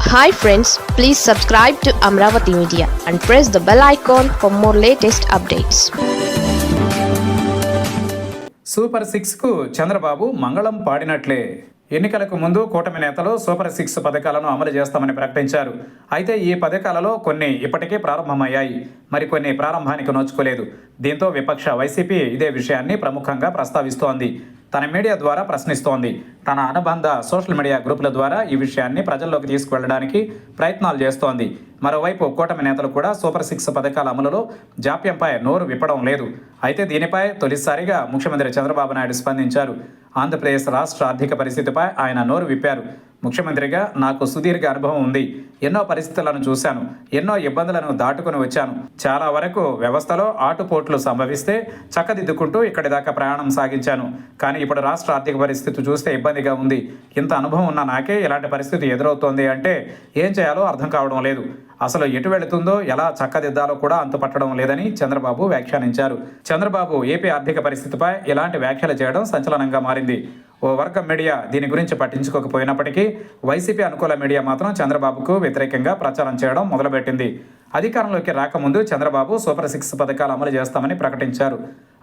Hi friends please subscribe to Amaravati media and press the bell icon for more latest updates super సిక్స్కు Chandrababu మంగళం పాడినట్లే ఎన్నికలకు ముందు కూటమి నేతలు సూపర్ సిక్స్ పథకాలను అమలు చేస్తామని ప్రకటించారు అయితే ఈ పథకాలలో కొన్ని ఇప్పటికే ప్రారంభమయ్యాయి మరికొన్ని ప్రారంభానికి నోచుకోలేదు దీంతో విపక్ష వైసీపీ ఇదే విషయాన్ని ప్రముఖంగా ప్రస్తావిస్తోంది తన మీడియా ద్వారా ప్రశ్నిస్తోంది. తన అనుబంధ సోషల్ మీడియా గ్రూపుల ద్వారా ఈ విషయాన్ని ప్రజల్లోకి తీసుకువెళ్ళడానికి ప్రయత్నాలు చేస్తోంది. మరోవైపు కూటమి నేతలు కూడా సూపర్ సిక్స్ పథకాల అమలులో జాప్యంపై నోరు విప్పడం లేదు. అయితే దీనిపై తొలిసారిగా ముఖ్యమంత్రి చంద్రబాబు నాయుడు స్పందించారు. ఆంధ్రప్రదేశ్ రాష్ట్ర ఆర్థిక పరిస్థితిపై ఆయన నోరు విప్పారు. ముఖ్యమంత్రిగా నాకు సుదీర్ఘ అనుభవం ఉంది. ఎన్నో పరిస్థితులను చూశాను. ఎన్నో ఇబ్బందులను దాటుకుని వచ్చాను. చాలా వరకు వ్యవస్థలో ఆటుపోట్లు సంభవిస్తే చక్కదిద్దుకుంటూ ఇక్కడి దాకా ప్రయాణం సాగించాను. కానీ ఇప్పుడు రాష్ట్ర ఆర్థిక పరిస్థితి చూస్తే ఇబ్బందిగా ఉంది. ఇంత అనుభవం ఉన్న నాకే ఇలాంటి పరిస్థితి ఎదురవుతోంది అంటే ఏం చేయాలో అర్థం కావడం లేదు. అసలు ఎటు వెళుతుందో ఎలా చక్కదిద్దాలో కూడా అంతుపట్టడం లేదని చంద్రబాబు వ్యాఖ్యానించారు. చంద్రబాబు ఏపీ ఆర్థిక పరిస్థితిపై ఇలాంటి వ్యాఖ్యలు చేయడం సంచలనంగా మారింది. ఓ వర్గం మీడియా దీని గురించి పట్టించుకోకపోయినప్పటికీ వైసీపీ అనుకూల మీడియా మాత్రం చంద్రబాబుకు వ్యతిరేకంగా ప్రచారం చేయడం మొదలుపెట్టింది. అధికారంలోకి రాకముందు చంద్రబాబు సూపర్ సిక్స్ పథకాలు అమలు చేస్తామని ప్రకటించారు.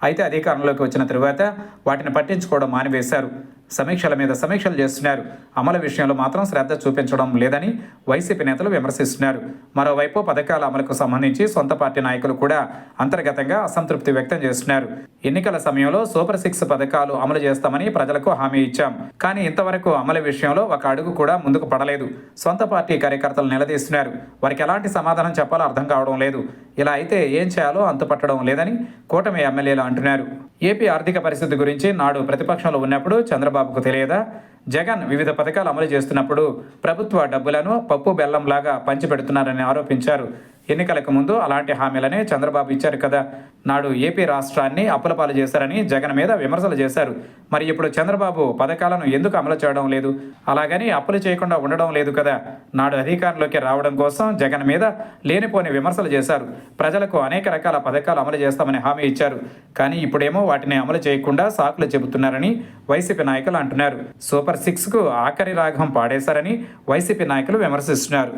అయితే అధికారంలోకి వచ్చిన తరువాత వాటిని పట్టించుకోవడం మానివేశారు. సమీక్షల మీద సమీక్షలు చేస్తున్నారు. అమలు విషయంలో మాత్రం శ్రద్ధ చూపించడం లేదని వైసీపీ నేతలు విమర్శిస్తున్నారు. మరోవైపు పథకాల అమలుకు సంబంధించి సొంత పార్టీ నాయకులు కూడా అంతర్గతంగా అసంతృప్తి వ్యక్తం చేస్తున్నారు. ఎన్నికల సమయంలో సూపర్ సిక్స్ పథకాలు అమలు చేస్తామని ప్రజలకు హామీ ఇచ్చాం. కానీ ఇంతవరకు అమలు విషయంలో ఒక అడుగు కూడా ముందుకు పడలేదు. సొంత పార్టీ కార్యకర్తలు నిలదీస్తున్నారు. వారికి ఎలాంటి సమాధానం చెప్పాలో అర్థం కావడం లేదు. ఇలా అయితే ఏం చేయాలో అంతుపట్టడం లేదని కూటమి ఎమ్మెల్యేలు అంటున్నారు. ఏపీ ఆర్థిక పరిస్థితి గురించి నాడు ప్రతిపక్షంలో ఉన్నప్పుడు చంద్రబాబుకు తెలియదా? జగన్ వివిధ పథకాలు అమలు చేస్తున్నప్పుడు ప్రభుత్వ డబ్బులను పప్పు బెల్లంలాగా పంచిపెడుతున్నారని ఆరోపించారు. ఎన్నికలకు ముందు అలాంటి హామీలనే చంద్రబాబు ఇచ్చారు కదా. నాడు ఏపీ రాష్ట్రాన్ని అప్పులపాలు చేశారని జగన్ మీద విమర్శలు చేశారు. మరి ఇప్పుడు చంద్రబాబు పథకాలను ఎందుకు అమలు చేయడం లేదు? అలాగని అప్పులు చేయకుండా ఉండడం లేదు కదా. నాడు అధికారంలోకి రావడం కోసం జగన్ మీద లేనిపోని విమర్శలు చేశారు. ప్రజలకు అనేక రకాల పథకాలు అమలు చేస్తామని హామీ ఇచ్చారు. కానీ ఇప్పుడేమో వాటిని అమలు చేయకుండా సాకులు చెబుతున్నారని వైసీపీ నాయకులు అంటున్నారు. సూపర్ సిక్స్కు ఆఖరి రాగం పాడేశారని వైసీపీ నాయకులు విమర్శిస్తున్నారు.